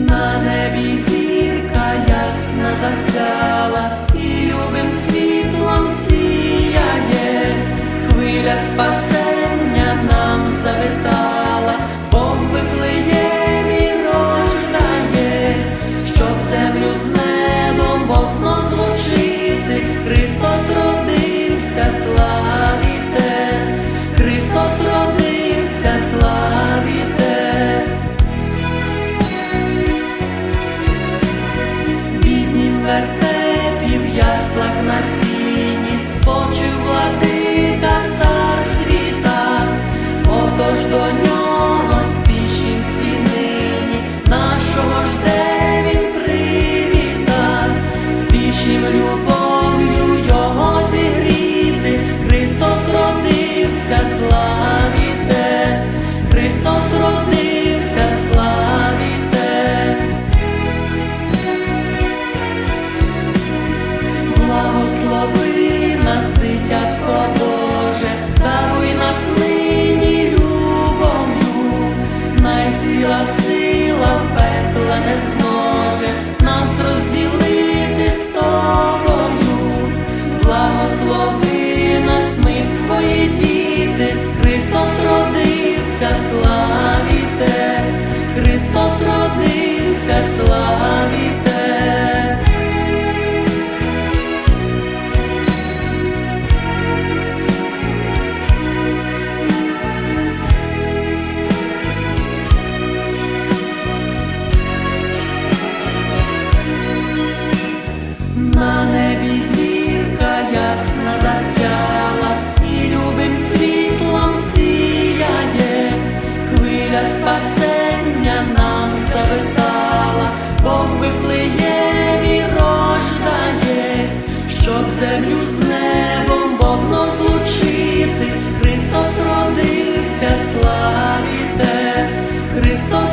На небі сі. вертепі, в яслах на сіні спочив владика цар світа, отож до нього. мої діти, Христос родився, славіте, Христос родився, славіте. На небі зірка ясна. спасення нам завитала, Бог виплиє і рождаєсь, щоб землю з небом водно злучити, Христос родився, славі те, Христос.